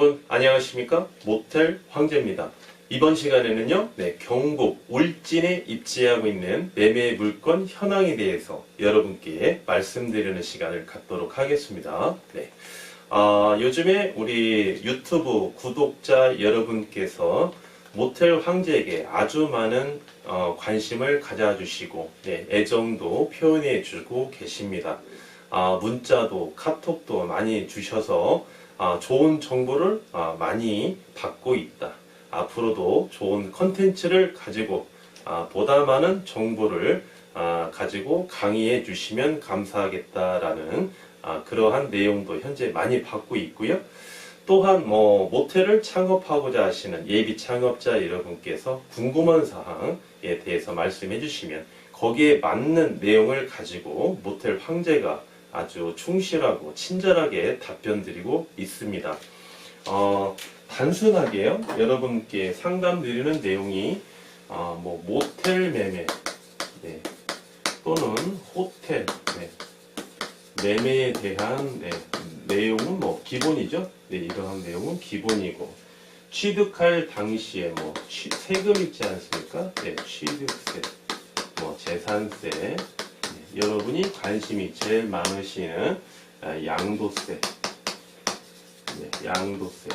여러분 안녕하십니까 모텔 황제입니다 이번 시간에는요 네, 경북 울진에 입지하고 있는 매매 물건 현황에 대해서 여러분께 말씀드리는 시간을 갖도록 하겠습니다 네. 아, 요즘에 우리 유튜브 구독자 여러분께서 모텔 황제에게 아주 많은 어, 관심을 가져주시고 네, 애정도 표현해 주고 계십니다. 아, 문자도 카톡도 많이 주셔서 아, 좋은 정보를 아, 많이 받고 있다. 앞으로도 좋은 컨텐츠를 가지고 아, 보다 많은 정보를 아, 가지고 강의해 주시면 감사하겠다라는 아, 그러한 내용도 현재 많이 받고 있고요. 또한 뭐 모텔을 창업하고자 하시는 예비 창업자 여러분께서 궁금한 사항에 대해서 말씀해 주시면 거기에 맞는 내용을 가지고 모텔 황제가 아주 충실하고 친절하게 답변 드리고 있습니다. 어, 단순하게요. 여러분께 상담 드리는 내용이 어, 뭐 모텔 매매 네, 또는 호텔 네, 매매에 대한 네, 내용은 뭐 기본이죠. 네, 이러한 내용은 기본이고 취득할 당시에 뭐 취- 세금 있지 않습니까? 네, 취득세, 뭐 재산세, 네, 여러분이 관심이 제일 많으시는 아, 양도세, 네, 양도세.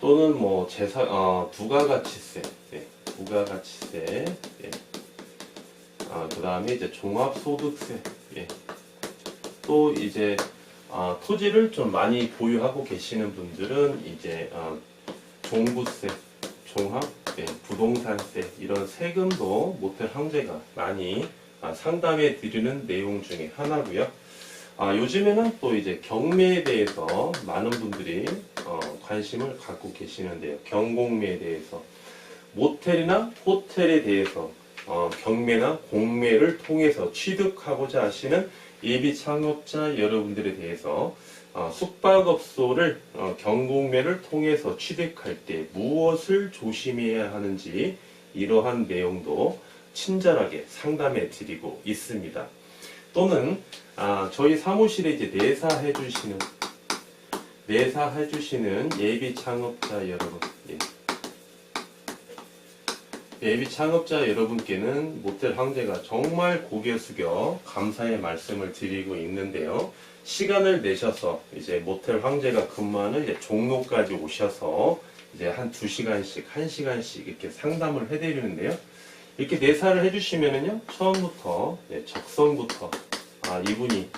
또는 뭐 재산 어, 부가가치세, 네, 부가가치세, 네. 아, 그 다음에 이제 종합소득세, 예. 또 이제 아, 토지를 좀 많이 보유하고 계시는 분들은 이제 아, 종부세, 종합, 예, 부동산세 이런 세금도 모텔 황제가 많이 아, 상담해 드리는 내용 중에 하나고요. 아, 요즘에는 또 이제 경매에 대해서 많은 분들이 어, 관심을 갖고 계시는데요. 경공매에 대해서 모텔이나 호텔에 대해서 어, 경매나 공매를 통해서 취득하고자 하시는 예비 창업자 여러분들에 대해서 어, 숙박업소를 어, 경공매를 통해서 취득할 때 무엇을 조심해야 하는지 이러한 내용도 친절하게 상담해 드리고 있습니다. 또는 아, 저희 사무실에 이제 내사해 주시는 내사해 주시는 예비 창업자 여러분 예. 예비 창업자 여러분께는 모텔 황제가 정말 고개 숙여 감사의 말씀을 드리고 있는데요. 시간을 내셔서 이제 모텔 황제가 근무하는 이제 종로까지 오셔서 이제 한두 시간씩, 한 시간씩 이렇게 상담을 해드리는데요. 이렇게 내사를 해주시면은요, 처음부터, 네, 적성부터, 아, 이분이,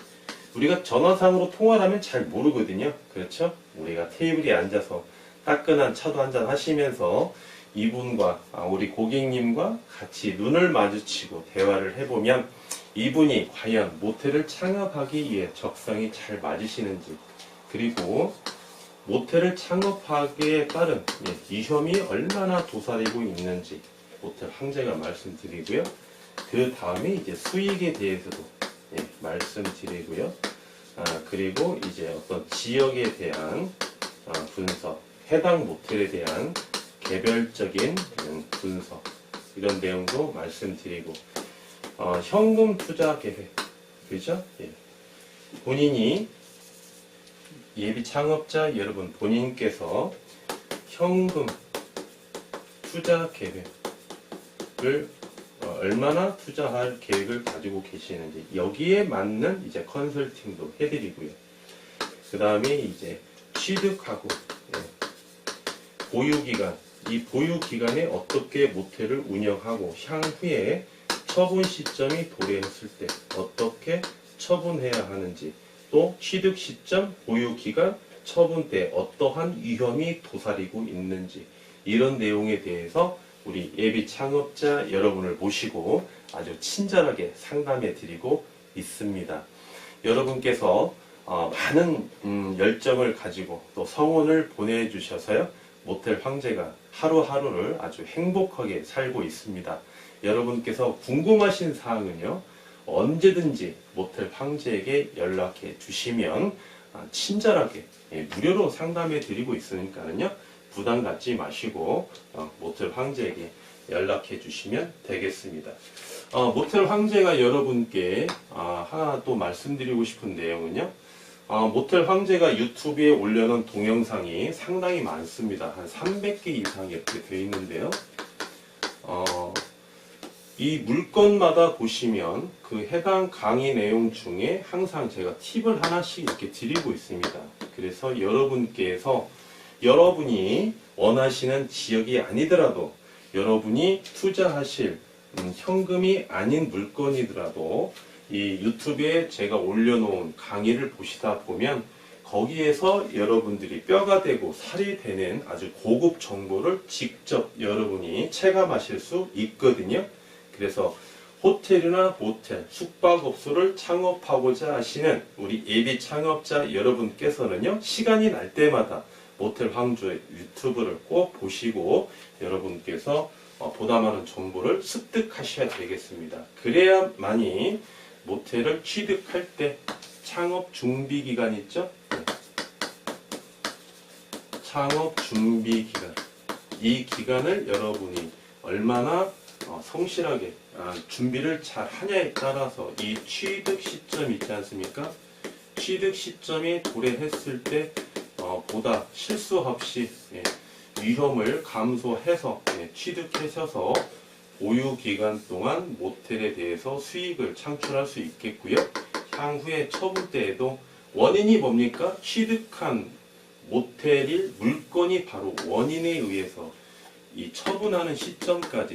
우리가 전화상으로 통화를 하면 잘 모르거든요. 그렇죠? 우리가 테이블에 앉아서 따끈한 차도 한잔 하시면서 이분과 아, 우리 고객님과 같이 눈을 마주치고 대화를 해보면 이분이 과연 모텔을 창업하기 위해 적성이 잘 맞으시는지 그리고 모텔을 창업하기에 따른 예, 위험이 얼마나 도사리고 있는지 모텔 황제가 말씀드리고요. 그 다음에 이제 수익에 대해서도 예, 말씀드리고요. 아, 그리고 이제 어떤 지역에 대한 아, 분석, 해당 모텔에 대한 개별적인 음, 분석 이런 내용도 말씀드리고 어, 현금 투자 계획 그죠? 예. 본인이 예비 창업자 여러분 본인께서 현금 투자 계획 을 어, 얼마나 투자할 계획을 가지고 계시는지 여기에 맞는 이제 컨설팅도 해드리고요. 그 다음에 이제 취득하고 예. 보유 기간 이 보유 기간에 어떻게 모텔을 운영하고 향후에 처분 시점이 도래했을 때 어떻게 처분해야 하는지 또 취득 시점, 보유 기간, 처분 때 어떠한 위험이 도사리고 있는지 이런 내용에 대해서 우리 예비 창업자 여러분을 모시고 아주 친절하게 상담해 드리고 있습니다. 여러분께서 어, 많은 음, 열정을 가지고 또 성원을 보내주셔서요. 모텔 황제가 하루하루를 아주 행복하게 살고 있습니다. 여러분께서 궁금하신 사항은요, 언제든지 모텔 황제에게 연락해 주시면 아, 친절하게 예, 무료로 상담해 드리고 있으니까는요, 부담 갖지 마시고 어, 모텔 황제에게 연락해 주시면 되겠습니다. 어, 모텔 황제가 여러분께 아, 하나 또 말씀드리고 싶은 내용은요, 아, 모텔 황제가 유튜브에 올려놓은 동영상이 상당히 많습니다. 한 300개 이상이 이렇게 되어 있는데요. 어, 이 물건마다 보시면 그 해당 강의 내용 중에 항상 제가 팁을 하나씩 이렇게 드리고 있습니다. 그래서 여러분께서 여러분이 원하시는 지역이 아니더라도 여러분이 투자하실 음, 현금이 아닌 물건이더라도 이 유튜브에 제가 올려놓은 강의를 보시다 보면 거기에서 여러분들이 뼈가 되고 살이 되는 아주 고급 정보를 직접 여러분이 체감하실 수 있거든요. 그래서 호텔이나 모텔, 숙박업소를 창업하고자 하시는 우리 예비 창업자 여러분께서는요, 시간이 날 때마다 모텔 황조의 유튜브를 꼭 보시고 여러분께서 어, 보다 많은 정보를 습득하셔야 되겠습니다. 그래야만이 모텔을 취득할 때 창업 준비 기간 있죠? 네. 창업 준비 기간. 이 기간을 여러분이 얼마나 어, 성실하게 아, 준비를 잘 하냐에 따라서 이 취득 시점 있지 않습니까? 취득 시점이 도래했을 때 어, 보다 실수 없이 예, 위험을 감소해서 예, 취득하셔서 보유 기간 동안 모텔에 대해서 수익을 창출할 수 있겠고요. 향후에 처분 때에도 원인이 뭡니까? 취득한 모텔일 물건이 바로 원인에 의해서 이 처분하는 시점까지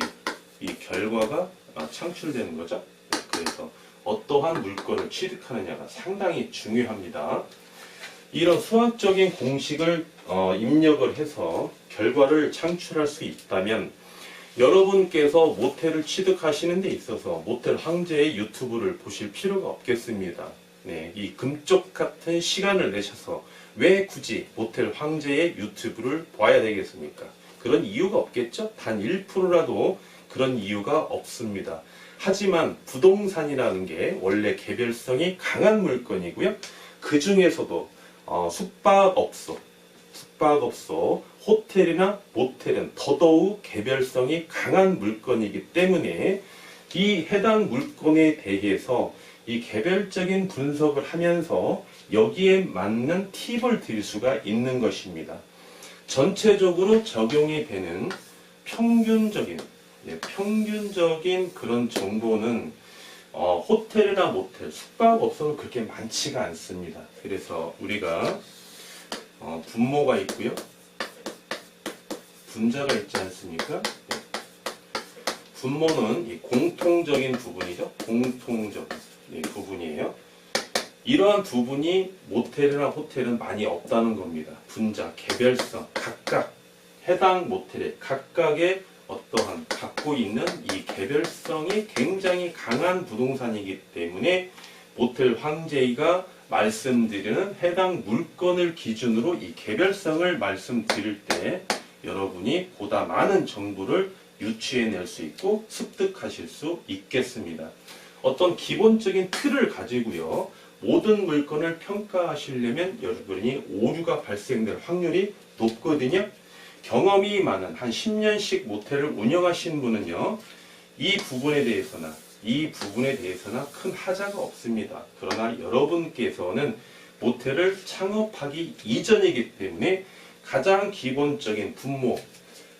이 결과가 아, 창출되는 거죠. 네, 그래서 어떠한 물건을 취득하느냐가 상당히 중요합니다. 이런 수학적인 공식을 어, 입력을 해서 결과를 창출할 수 있다면 여러분께서 모텔을 취득하시는 데 있어서 모텔 황제의 유튜브를 보실 필요가 없겠습니다. 네, 이 금쪽 같은 시간을 내셔서 왜 굳이 모텔 황제의 유튜브를 봐야 되겠습니까? 그런 이유가 없겠죠? 단 1%라도 그런 이유가 없습니다. 하지만 부동산이라는 게 원래 개별성이 강한 물건이고요. 그 중에서도 어, 숙박업소, 숙박업소, 호텔이나 모텔은 더더욱 개별성이 강한 물건이기 때문에 이 해당 물건에 대해서 이 개별적인 분석을 하면서 여기에 맞는 팁을 드릴 수가 있는 것입니다. 전체적으로 적용이 되는 평균적인 예, 평균적인 그런 정보는 어, 호텔이나 모텔, 숙박업소는 그렇게 많지가 않습니다. 그래서 우리가 어, 분모가 있고요. 분자가 있지 않습니까? 네. 분모는 이 공통적인 부분이죠. 공통적 이 부분이에요. 이러한 부분이 모텔이나 호텔은 많이 없다는 겁니다. 분자, 개별성, 각각 해당 모텔의 각각의 어떠한 갖고 있는 이 개별성이 굉장히 강한 부동산이기 때문에 모텔 황제이가 말씀드리는 해당 물건을 기준으로 이 개별성을 말씀드릴 때 여러분이 보다 많은 정보를 유추해낼 수 있고 습득하실 수 있겠습니다. 어떤 기본적인 틀을 가지고요. 모든 물건을 평가하시려면 여러분이 오류가 발생될 확률이 높거든요. 경험이 많은 한 10년씩 모텔을 운영하신 분은요. 이 부분에 대해서나 이 부분에 대해서나 큰 하자가 없습니다. 그러나 여러분께서는 모텔을 창업하기 이전이기 때문에 가장 기본적인 분모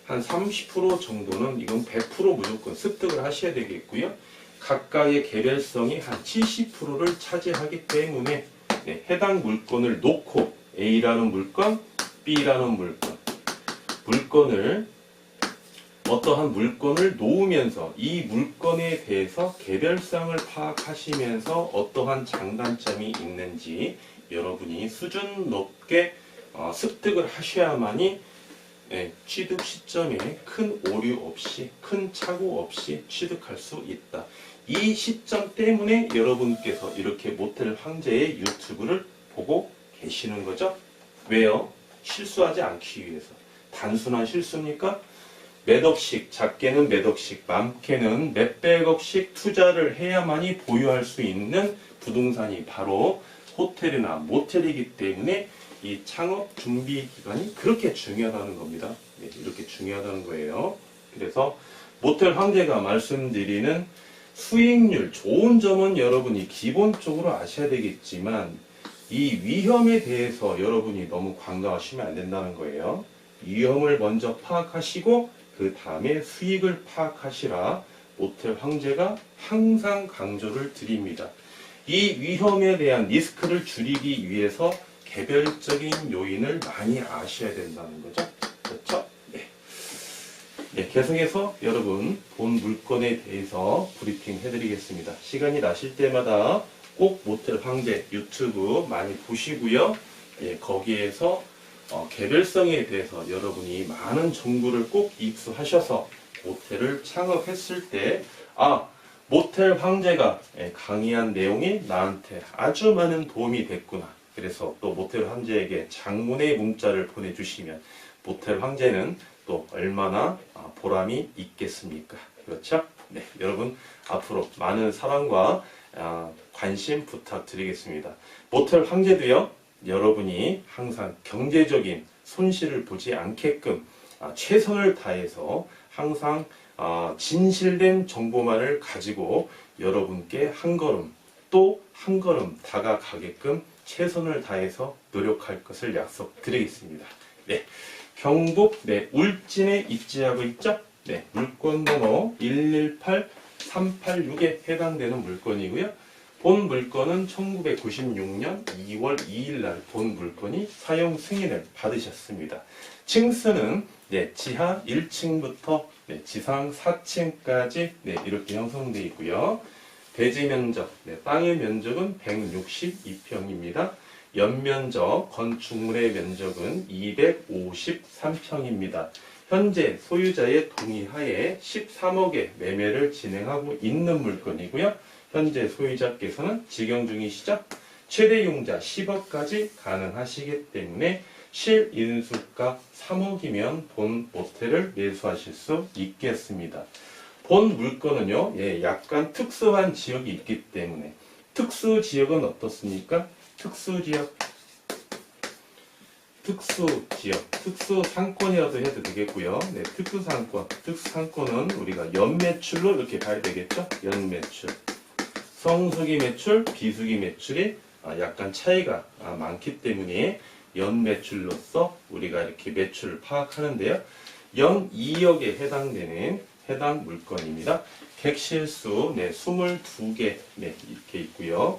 한 30% 정도는 이건 100% 무조건 습득을 하셔야 되겠고요. 각각의 개별성이 한 70%를 차지하기 때문에 네, 해당 물건을 놓고 A라는 물건, B라는 물건, 물건을 어떠한 물건을 놓으면서 이 물건에 대해서 개별성을 파악하시면서 어떠한 장단점이 있는지 여러분이 수준 높게 어, 습득을 하셔야만이 예, 취득 시점에 큰 오류 없이 큰 착오 없이 취득할 수 있다. 이 시점 때문에 여러분께서 이렇게 모텔 황제의 유튜브를 보고 계시는 거죠. 왜요? 실수하지 않기 위해서. 단순한 실수입니까? 몇 억씩, 작게는 몇 억씩, 많게는 몇백 억씩 투자를 해야만이 보유할 수 있는 부동산이 바로 호텔이나 모텔이기 때문에 이 창업 준비 기간이 그렇게 중요하다는 겁니다. 네, 이렇게 중요하다는 거예요. 그래서 모텔 황제가 말씀드리는 수익률 좋은 점은 여러분이 기본적으로 아셔야 되겠지만 이 위험에 대해서 여러분이 너무 관가하시면 안 된다는 거예요. 위험을 먼저 파악하시고 그 다음에 수익을 파악하시라 모텔 황제가 항상 강조를 드립니다. 이 위험에 대한 리스크를 줄이기 위해서 개별적인 요인을 많이 아셔야 된다는 거죠. 그렇죠? 네. 네, 계속해서 여러분 본 물건에 대해서 브리핑 해드리겠습니다. 시간이 나실 때마다 꼭 모텔 황제 유튜브 많이 보시고요. 예, 거기에서 어, 개별성에 대해서 여러분이 많은 정보를 꼭 입수하셔서 모텔을 창업했을 때, 아, 모텔 황제가 예, 강의한 내용이 나한테 아주 많은 도움이 됐구나. 그래서 또 모텔 황제에게 장문의 문자를 보내주시면 모텔 황제는 또 얼마나 아, 보람이 있겠습니까? 그렇죠? 네, 여러분 앞으로 많은 사랑과 아, 관심 부탁드리겠습니다. 모텔 황제도요, 여러분이 항상 경제적인 손실을 보지 않게끔 아, 최선을 다해서 항상 아, 진실된 정보만을 가지고 여러분께 한 걸음 또 한 걸음 다가가게끔 최선을 다해서 노력할 것을 약속드리겠습니다. 네, 경북 네, 울진에 입지하고 있죠? 네, 물건 번호 118386에 해당되는 물건이고요. 본 물건은 1996년 2월 2일 날 본 물건이 사용 승인을 받으셨습니다. 층수는 네, 지하 1층부터 네, 지상 4층까지 네, 이렇게 형성되어 있고요. 대지 면적, 네, 땅의 면적은 162평입니다. 연면적, 건축물의 면적은 253평입니다. 현재 소유자의 동의하에 13억의 매매를 진행하고 있는 물건이고요. 현재 소유자께서는 직영 중이시죠? 최대 용자 10억까지 가능하시기 때문에 실인수가 3억이면 본 모텔을 매수하실 수 있겠습니다. 본 물건은요, 예, 약간 특수한 지역이 있기 때문에 특수 지역은 어떻습니까? 특수 지역, 특수 지역, 특수 상권이라도 해도 되겠고요. 네, 특수 상권, 특수 상권은 우리가 연매출로 이렇게 봐야 되겠죠? 연매출. 성수기 매출, 비수기 매출이 아, 약간 차이가 아, 많기 때문에 연 매출로서 우리가 이렇게 매출을 파악하는데요. 연 2억에 해당되는 해당 물건입니다. 객실수 네, 22개 네, 이렇게 있고요.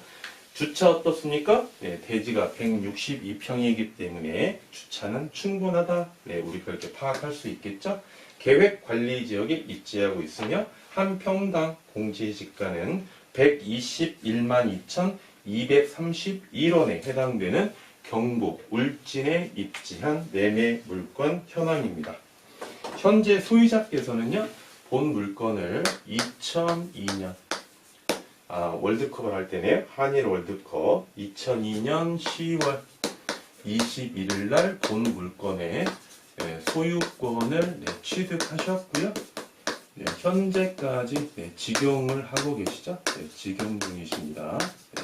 주차 어떻습니까? 네, 대지가 162평이기 때문에 주차는 충분하다. 네, 우리가 이렇게 파악할 수 있겠죠? 계획 관리 지역에 입지하고 있으며 한 평당 공시 지가는 121만 2,231원에 해당되는 경북 울진에 입지한 매매 물건 현황입니다. 현재 소유자께서는요, 본 물건을 2002년 아, 월드컵을 할 때네요. 한일 월드컵 2002년 10월 21일 날 본 물건의 네, 소유권을 네, 취득하셨고요. 네, 현재까지 네, 직용을 하고 계시죠? 네, 직용 중이십니다. 네.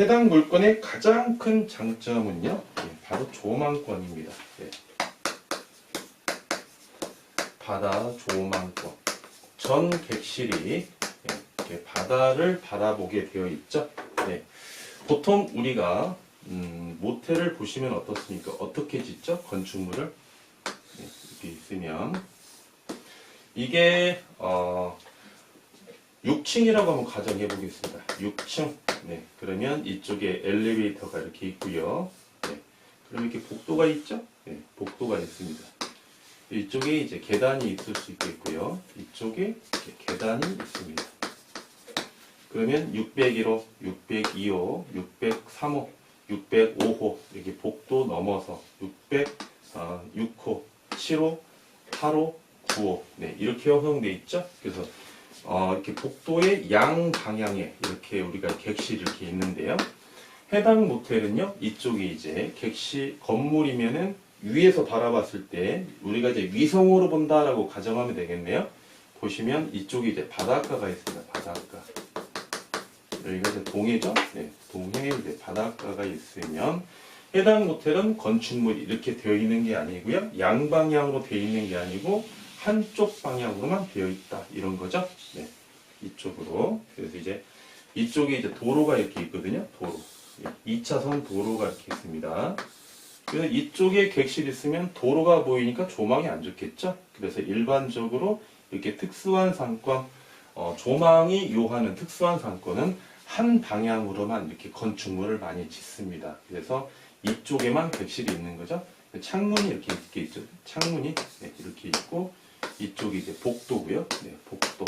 해당 물건의 가장 큰 장점은요, 네, 바로 조망권입니다. 네. 바다 조망권. 전 객실이 네, 바다를 바라보게 되어 있죠. 네. 보통 우리가 음, 모텔을 보시면 어떻습니까? 어떻게 짓죠? 건축물을 네, 이렇게 있으면 이게 어, 6층이라고 한번 가정해 보겠습니다. 6층. 네, 그러면 이쪽에 엘리베이터가 이렇게 있고요. 네, 그럼 이렇게 복도가 있죠? 네, 복도가 있습니다. 이쪽에 이제 계단이 있을 수 있겠고요. 이쪽에 계단이 있습니다. 그러면 601호, 602호, 603호, 605호 이렇게 복도 넘어서 606호, 7호, 8호, 9호 네, 이렇게 형성돼 있죠. 그래서 어, 이렇게 복도의 양 방향에 이렇게 우리가 객실이 이렇게 있는데요. 해당 모텔은요, 이쪽이 이제 객실 건물이면은 위에서 바라봤을 때 우리가 이제 위성으로 본다라고 가정하면 되겠네요. 보시면 이쪽이 이제 바닷가가 있습니다. 바닷가. 여기가 이제 동해죠? 네, 동해에 이제 바닷가가 있으면 해당 모텔은 건축물이 이렇게 되어 있는 게 아니고요. 양방향으로 되어 있는 게 아니고 한쪽 방향으로만 되어 있다. 이런 거죠. 네. 이쪽으로. 그래서 이제 이쪽에 이제 도로가 이렇게 있거든요. 도로. 예, 2차선 도로가 이렇게 있습니다. 그래서 이쪽에 객실 있으면 도로가 보이니까 조망이 안 좋겠죠? 그래서 일반적으로 이렇게 특수한 상권, 어, 조망이 요하는 특수한 상권은 한 방향으로만 이렇게 건축물을 많이 짓습니다. 그래서 이쪽에만 객실이 있는 거죠. 창문이 이렇게 이렇게 있죠. 창문이 네, 이렇게 있고 이쪽이 이제 복도고요. 네, 복도.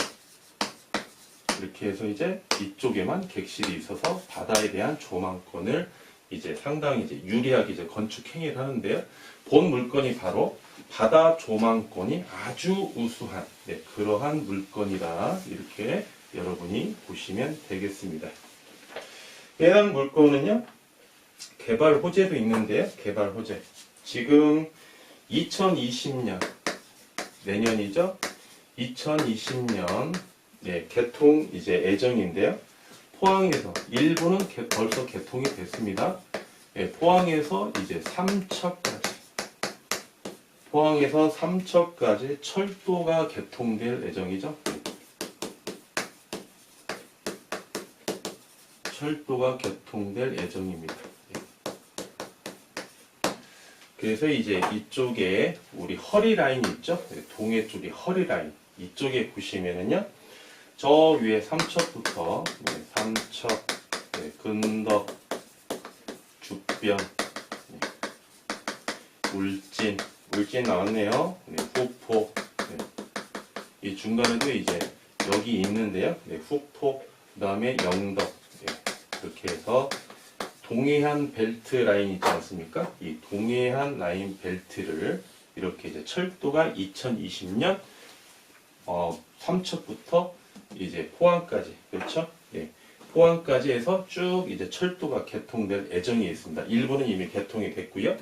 이렇게 해서 이제 이쪽에만 객실이 있어서 바다에 대한 조망권을 이제 상당히 이제 유리하게 이제 건축 행위를 하는데요. 본 물건이 바로 바다 조망권이 아주 우수한 네, 그러한 물건이다 이렇게 여러분이 보시면 되겠습니다. 해당 물건은요 개발 호재도 있는데요. 개발 호재 지금 2020년 내년이죠. 2020년 네, 개통 이제 예정인데요. 포항에서 일부는 개- 벌써 개통이 됐습니다. 예, 포항에서 이제 삼척까지 포항에서 삼척까지 철도가 개통될 예정이죠. 철도가 개통될 예정입니다. 예. 그래서 이제 이쪽에 우리 허리 라인 있죠? 예, 동해 쪽에 허리 라인 이쪽에 보시면은요. 저 위에 삼척부터 네, 삼척, 네, 근덕, 죽변, 네, 울진, 울진 나왔네요. 네, 후포, 네. 이 중간에도 이제 여기 있는데요. 네, 후포, 그 다음에 영덕 네, 이렇게 해서 동해안 벨트 라인 있지 않습니까? 이 동해안 라인 벨트를 이렇게 이제 철도가 2020년 어, 삼척부터 이제 포항까지 그렇죠? 예. 포항까지 해서 쭉 이제 철도가 개통될 예정이 있습니다. 일부는 이미 개통이 됐고요.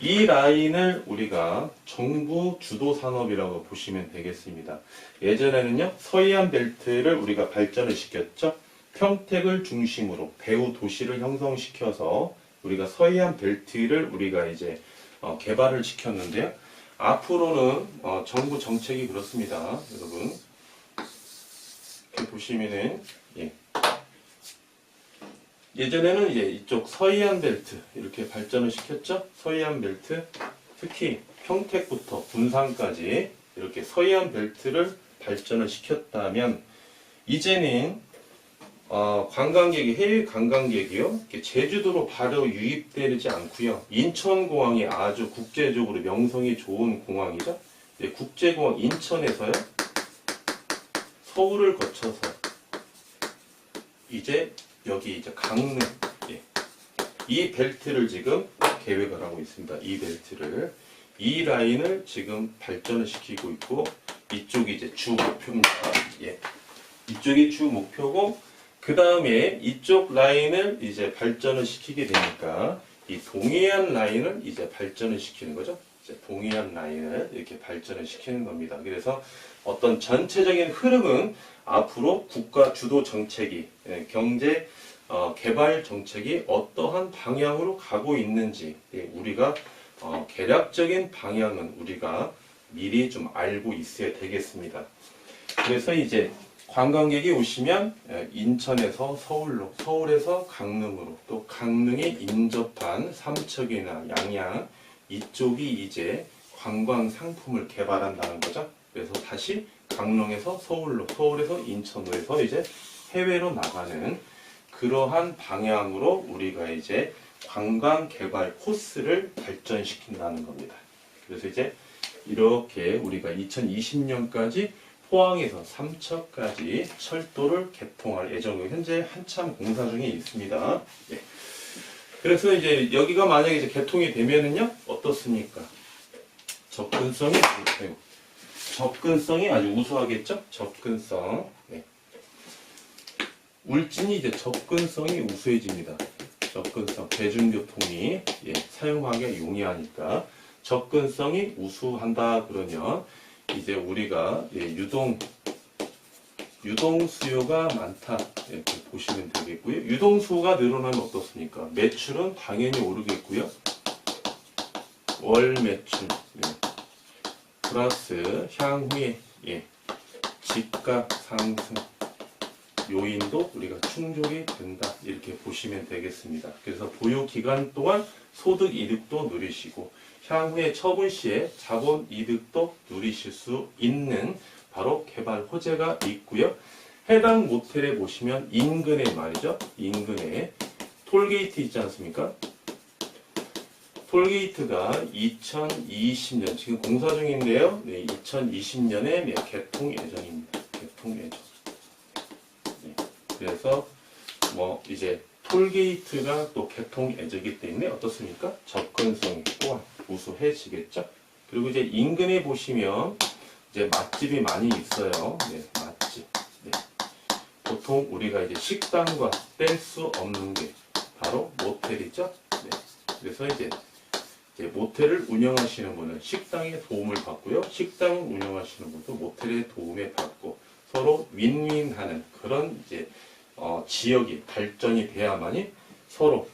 이 라인을 우리가 정부 주도 산업이라고 보시면 되겠습니다. 예전에는요 서해안 벨트를 우리가 발전을 시켰죠. 평택을 중심으로 배후 도시를 형성시켜서 우리가 서해안 벨트를 우리가 이제 어, 개발을 시켰는데요. 앞으로는 어, 정부 정책이 그렇습니다, 여러분. 이렇게 보시면은 예. 예전에는 이제 이쪽 서해안 벨트 이렇게 발전을 시켰죠. 서해안 벨트 특히 평택부터 군산까지 이렇게 서해안 벨트를 발전을 시켰다면 이제는 어, 관광객이 해외 관광객이요 제주도로 바로 유입되지 않고요 인천공항이 아주 국제적으로 명성이 좋은 공항이죠. 예, 국제공항 인천에서요 서울을 거쳐서 이제 여기 이제 강릉 예. 이 벨트를 지금 계획을 하고 있습니다. 이 벨트를 이 라인을 지금 발전을 시키고 있고 이쪽이 이제 주 목표입니다. 예. 이쪽이 주 목표고 그 다음에 이쪽 라인을 이제 발전을 시키게 되니까 이 동해안 라인을 이제 발전을 시키는 거죠. 이제 동해안 라인을 이렇게 발전을 시키는 겁니다. 그래서 어떤 전체적인 흐름은 앞으로 국가 주도 정책이 예, 경제 어, 개발 정책이 어떠한 방향으로 가고 있는지 예, 우리가 어, 개략적인 방향은 우리가 미리 좀 알고 있어야 되겠습니다. 그래서 이제 관광객이 오시면 예, 인천에서 서울로, 서울에서 강릉으로, 또 강릉에 인접한 삼척이나 양양 이쪽이 이제 관광 상품을 개발한다는 거죠. 그래서 다시 강릉에서 서울로, 서울에서 인천으로 해서 이제 해외로 나가는 그러한 방향으로 우리가 이제 관광 개발 코스를 발전시킨다는 겁니다. 그래서 이제 이렇게 우리가 2020년까지 포항에서 삼척까지 철도를 개통할 예정이고 현재 한참 공사 중에 있습니다. 예. 그래서 이제 여기가 만약에 이제 개통이 되면은요 어떻습니까? 접근성이 아이고, 접근성이 아주 우수하겠죠? 접근성. 네. 울진이 이제 접근성이 우수해집니다. 접근성, 대중교통이 예, 사용하기 용이하니까 접근성이 우수한다 그러면 이제 우리가 예, 유동 유동 수요가 많다 이렇게 보시면 되겠고요. 유동 수요가 늘어나면 어떻습니까? 매출은 당연히 오르겠고요. 월 매출 예. 플러스 향후에 예, 집값 상승 요인도 우리가 충족이 된다 이렇게 보시면 되겠습니다. 그래서 보유 기간 동안 소득 이득도 누리시고 향후에 처분 시에 자본 이득도 누리실 수 있는 바로 개발 호재가 있고요. 해당 모텔에 보시면 인근에 말이죠. 인근에 톨게이트 있지 않습니까? 톨게이트가 2020년 지금 공사 중인데요. 네, 2020년에 개통 예정입니다. 개통 예정. 네, 그래서 뭐 이제 톨게이트가 또 개통 예정이기 때문에 어떻습니까? 접근성이 또한 우수해지겠죠. 그리고 이제 인근에 보시면 이제 맛집이 많이 있어요. 네, 맛집. 네. 보통 우리가 이제 식당과 뗄 수 없는 게 바로 모텔이죠. 네. 그래서 이제, 이제 모텔을 운영하시는 분은 식당의 도움을 받고요. 식당을 운영하시는 분도 모텔의 도움을 받고 서로 윈윈하는 그런 이제 어, 지역이 발전이 돼야만이 서로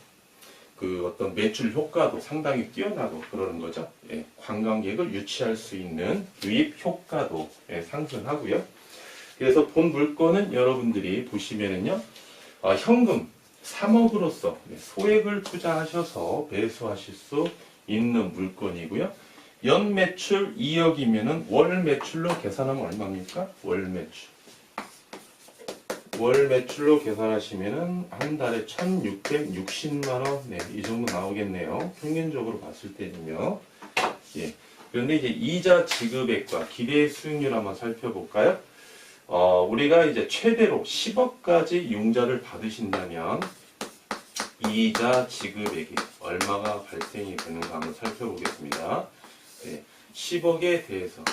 그 어떤 매출 효과도 상당히 뛰어나고 그러는 거죠. 예, 관광객을 유치할 수 있는 유입 효과도 예, 상승하고요. 그래서 본 물건은 여러분들이 보시면은요, 어, 현금 3억으로서 소액을 투자하셔서 배수하실 수 있는 물건이고요. 연 매출 2억이면은 월 매출로 계산하면 얼마입니까? 월 매출. 월 매출로 계산하시면은 한 달에 1,660만 원, 네, 이 정도 나오겠네요. 평균적으로 봤을 때는요. 예. 그런데 이제 이자 지급액과 기대 수익률 한번 살펴볼까요? 어, 우리가 이제 최대로 10억까지 융자를 받으신다면 이자 지급액이 얼마가 발생이 되는가 한번 살펴보겠습니다. 네, 10억에 대해서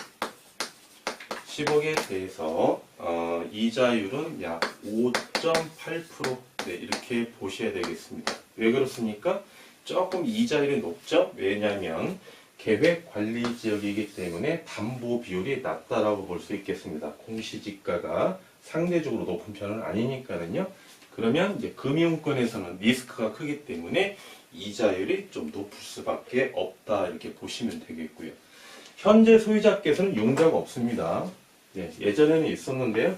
10억에 대해서 어, 이자율은 약 5.8% 네, 이렇게 보셔야 되겠습니다. 왜 그렇습니까? 조금 이자율이 높죠? 왜냐하면 계획 관리 지역이기 때문에 담보 비율이 낮다라고 볼 수 있겠습니다. 공시지가가 상대적으로 높은 편은 아니니까는요. 그러면 이제 금융권에서는 리스크가 크기 때문에 이자율이 좀 높을 수밖에 없다 이렇게 보시면 되겠고요. 현재 소유자께서는 융자가 없습니다. 예, 예전에는 있었는데요.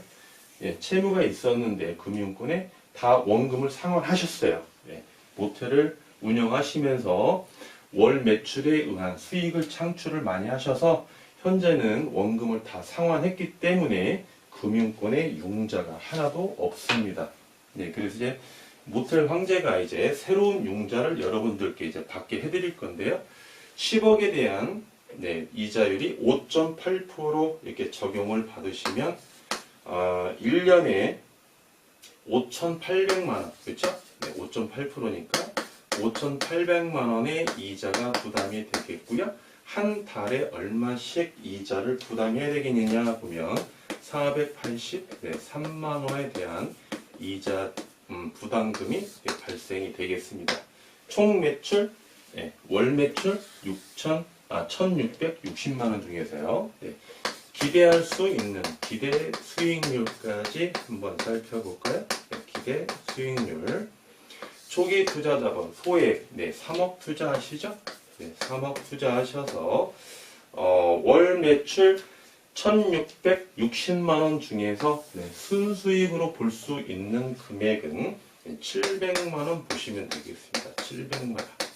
예, 채무가 있었는데 금융권에 다 원금을 상환하셨어요. 예, 모텔을 운영하시면서 월 매출에 의한 수익을 창출을 많이 하셔서 현재는 원금을 다 상환했기 때문에 금융권에 융자가 하나도 없습니다. 네, 그래서 이제 모텔 황제가 이제 새로운 융자를 여러분들께 이제 받게 해드릴 건데요. 10억에 대한 네, 이자율이 5.8% 이렇게 적용을 받으시면 어, 1년에 5,800만 원, 그렇죠? 네, 5.8%니까 5,800만 원의 이자가 부담이 되겠고요. 한 달에 얼마씩 이자를 부담해야 되겠느냐 보면 480, 네, 3만 원에 대한 이자 음, 부담금이 네, 발생이 되겠습니다. 총 매출, 네, 월 매출 6천, 아, 1,660만 원 중에서요. 네, 기대할 수 있는 기대 수익률까지 한번 살펴볼까요? 네, 기대 수익률. 초기 투자 자본 소액 네, 3억 투자하시죠? 네, 3억 투자하셔서 어, 월 매출 1,660만 원 중에서 네, 순수익으로 볼 수 있는 금액은 700만 원 보시면 되겠습니다. 700만 원.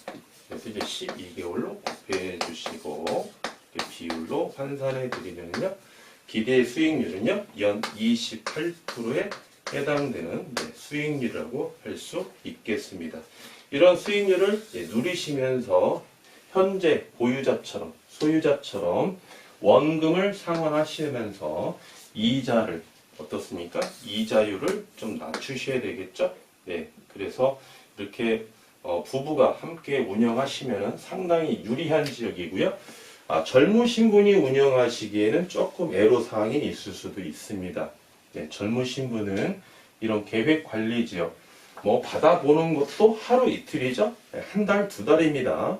그래서 이제 12개월로 곱해 주시고 비율로 환산해 드리면요. 기대 수익률은요. 연 28%에 해당되는 네, 수익률이라고 할 수 있겠습니다. 이런 수익률을 예, 누리시면서 현재 보유자처럼 소유자처럼 원금을 상환하시면서 이자를 어떻습니까? 이자율을 좀 낮추셔야 되겠죠? 네, 그래서 이렇게 어, 부부가 함께 운영하시면 상당히 유리한 지역이고요. 아, 젊으신 분이 운영하시기에는 조금 애로사항이 있을 수도 있습니다. 네, 젊으신 분은 이런 계획 관리 지역, 뭐 받아보는 것도 하루 이틀이죠. 네, 한 달, 두 달입니다.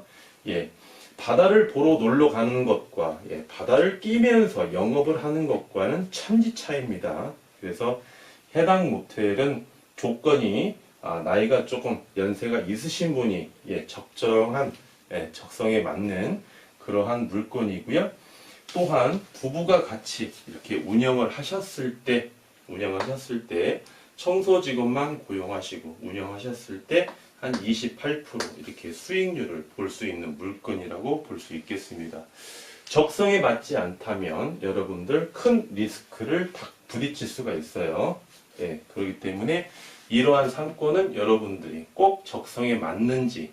예, 바다를 보러 놀러 가는 것과 예, 바다를 끼면서 영업을 하는 것과는 천지 차이입니다. 그래서 해당 모텔은 조건이 아, 나이가 조금 연세가 있으신 분이 예, 적정한 예, 적성에 맞는 그러한 물건이고요. 또한 부부가 같이 이렇게 운영을 하셨을 때 운영을 하셨을 때 청소 직원만 고용하시고 운영하셨을 때 한 28% 이렇게 수익률을 볼 수 있는 물건이라고 볼 수 있겠습니다. 적성에 맞지 않다면 여러분들 큰 리스크를 딱 부딪힐 수가 있어요. 예, 그렇기 때문에 이러한 상권은 여러분들이 꼭 적성에 맞는지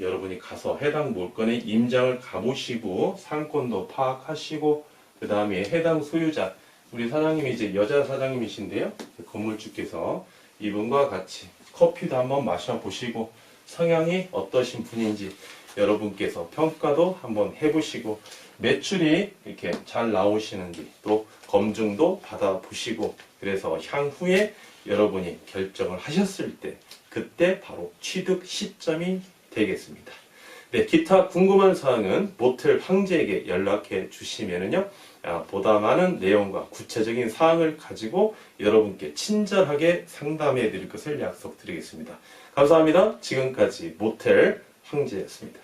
여러분이 가서 해당 물건의 임장을 가보시고 상권도 파악하시고 그 다음에 해당 소유자 우리 사장님이 이제 여자 사장님이신데요. 건물주께서 이분과 같이 커피도 한번 마셔보시고 성향이 어떠신 분인지 여러분께서 평가도 한번 해보시고 매출이 이렇게 잘 나오시는지 또 검증도 받아보시고 그래서 향후에 여러분이 결정을 하셨을 때 그때 바로 취득 시점이 되겠습니다. 네, 기타 궁금한 사항은 모텔 황제에게 연락해 주시면은요, 아, 보다 많은 내용과 구체적인 사항을 가지고 여러분께 친절하게 상담해 드릴 것을 약속드리겠습니다. 감사합니다. 지금까지 모텔 황제였습니다.